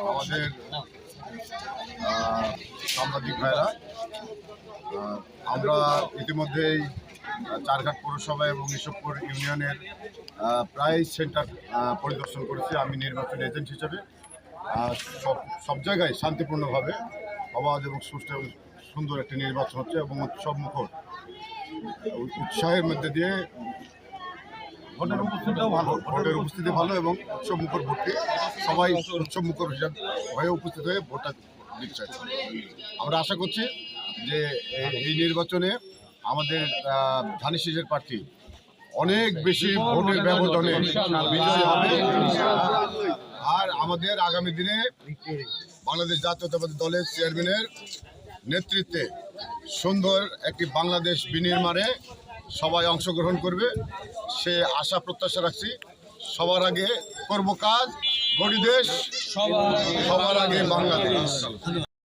আমাদের সাংবাদিক ভাইরা আমরা ইতিমধ্যেই চারঘাট পৌরসভা এবং ইসবপুর ইউনিয়নের প্রায় সেন্টার পরিদর্শন করেছি আমি নির্বাচন এজেন্ট হিসেবে। সব সব জায়গায় শান্তিপূর্ণভাবে অবাধ এবং সুষ্ঠু সুন্দর একটি নির্বাচন হচ্ছে এবং উৎসব মুখর উৎসাহের মধ্যে দিয়ে ভোটের উপস্থিতিও ভালো। ভোটের উপস্থিতি ভালো এবং উৎসব মুখর ভোটে সবাই উৎসব মুখর হিসাব হয়ে উপস্থিত হয়ে ভোটটা দিচ্ছে। আমরা আশা করছি যে এই নির্বাচনে আমাদের ধানি শীষের প্রার্থী অনেক বেশি ভোটের ব্যবধানে বিজয়ী হবে। আর আমাদের আগামী দিনে বাংলাদেশ জাতীয়তাবাদী দলের চেয়ারম্যানের নেতৃত্বে সুন্দর একটি বাংলাদেশ বিনির্মাণে সবাই অংশগ্রহণ করবে, সে আশা প্রত্যাশা রাখছি। সবার আগে করব কাজ গড়ি দেশ সবার আগে বাংলাদেশ।